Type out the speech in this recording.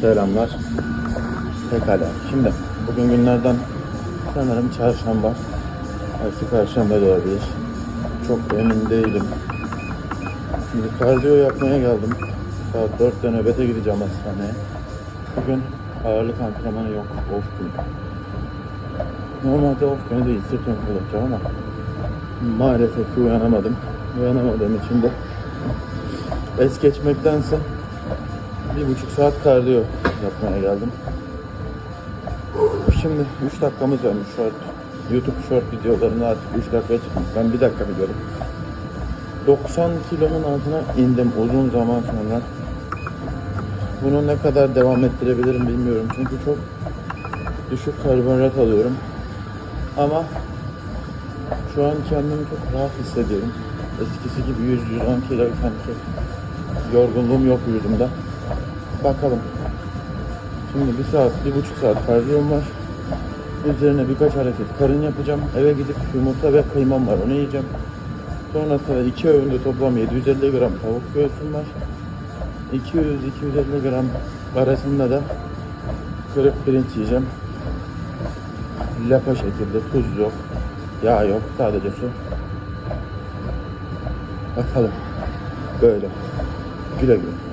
Selamlar. Pekala. Şimdi bugün günlerden sanırım çarşamba. Belki perşembe de olabilir. Çok emin değilim. Şimdi kardiyo yapmaya geldim. Saat 4'te nöbete gideceğim hastaneye. Bugün ağırlık antrenmanı yok. Off gün. Normalde off günü değil. Sırt ön ama maalesef ki uyanamadım. Uyanamadığım için de es geçmektense bir buçuk saat kardiyo yapmaya geldim. Şimdi 3 dakikamız varmış short. YouTube short videolarını artık 3 dakikaya çıkmış. Ben 1 dakika biliyorum. 90 kilonun altına indim uzun zaman sonra. Bunu ne kadar devam ettirebilirim bilmiyorum. Çünkü çok düşük karbonhidrat alıyorum. Ama şu an kendimi çok rahat hissediyorum. Eskisi gibi 100-110 kilo sanki yorgunluğum yok vücudumda. Bakalım. Şimdi bir saat, bir buçuk saat kardiyom var. Üzerine birkaç hareket karın yapacağım. Eve gidip yumurta ve kıymam var. Onu yiyeceğim. Sonrasında iki öğünde toplam 750 gram tavuk göğsüm var. 200-250 gram arasında da kırık pirinç yiyeceğim. Lapa şekilde tuz yok. Yağ yok. Sadece su. Bakalım. Böyle. Güle güle.